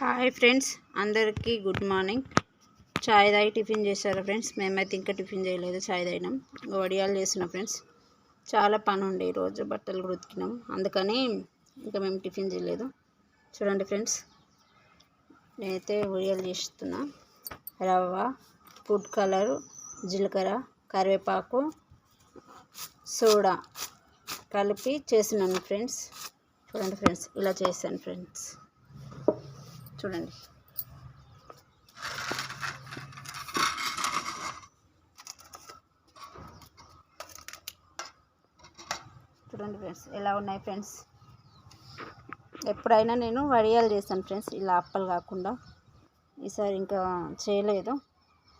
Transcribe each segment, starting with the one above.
Hi friends అందరికీ good morning చాయ్ తాగి టిఫిన్ చేశారా ఫ్రెండ్స్ మేమైతే ఇంకా టిఫిన్ చేయలేదు చాయ్ తాగినాం. వడియాలు చేసిన ఫ్రెండ్స్ చాలా పని ఉండే ఈరోజు బట్టలు కూడా ఉతికినాం. అందుకని ఇంకా మేము టిఫిన్ చేయలేదు. చూడండి ఫ్రెండ్స్ నేనైతే వడియాలు చేస్తున్నా. రవ్వ ఫుడ్ కలర్ జీలకర్ర కరివేపాకు సోడా కలిపి చేసినాను ఫ్రెండ్స్ చూడండి ఫ్రెండ్స్ ఇలా చేశాను ఫ్రెండ్స్ చూడండి. చూడండి ఫ్రెండ్స్ ఎలా ఉన్నాయి ఫ్రెండ్స్? ఎప్పుడైనా నేను వడియాలు చేస్తాను ఫ్రెండ్స్ ఇలా అప్పలు కాకుండా. ఈసారి ఇంకా చేయలేదు.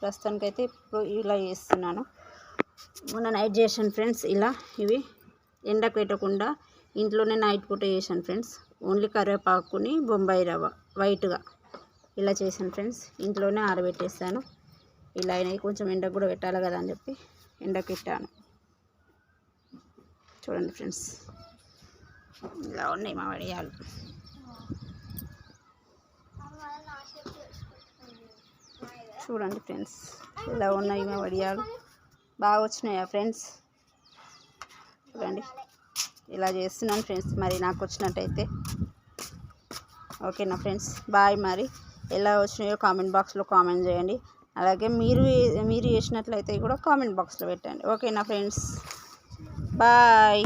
ప్రస్తుతానికైతే ఇప్పుడు ఇలా చేస్తున్నాను. మొన్న నైట్ చేశాను ఫ్రెండ్స్ ఇలా ఇవి ఎండకు పెట్టకుండా ఇంట్లోనే నైట్ పూట చేశాను ఫ్రెండ్స్. ఓన్లీ కరివేపాకుని బొంబాయి రవ్వ వైట్గా ఇలా చేశాను ఫ్రెండ్స్. ఇంట్లోనే ఆరబెట్టేస్తాను ఇలా అయినాయి. కొంచెం ఎండకు కూడా పెట్టాలి కదా అని చెప్పి ఎండకు పెట్టాను. చూడండి ఫ్రెండ్స్. ఇలా ఉన్నాయి మా వడియాలు. చూడండి ఫ్రెండ్స్. ఇలా ఉన్నాయి మా వడియాలు. బాగా వచ్చినాయా ఫ్రెండ్స్? చూడండి. ఇలా చేస్తున్నాను ఫ్రెండ్స్. మరి నాకు వచ్చినట్టయితే ఓకేనా ఫ్రెండ్స్? బాయ్ మరి. ఎలా వచ్చినాయో కామెంట్ బాక్స్లో కామెంట్ చేయండి. అలాగే మీరు మీరు చేసినట్లయితే కూడా కామెంట్ బాక్స్లో పెట్టండి. ఓకేనా ఫ్రెండ్స్? బాయ్.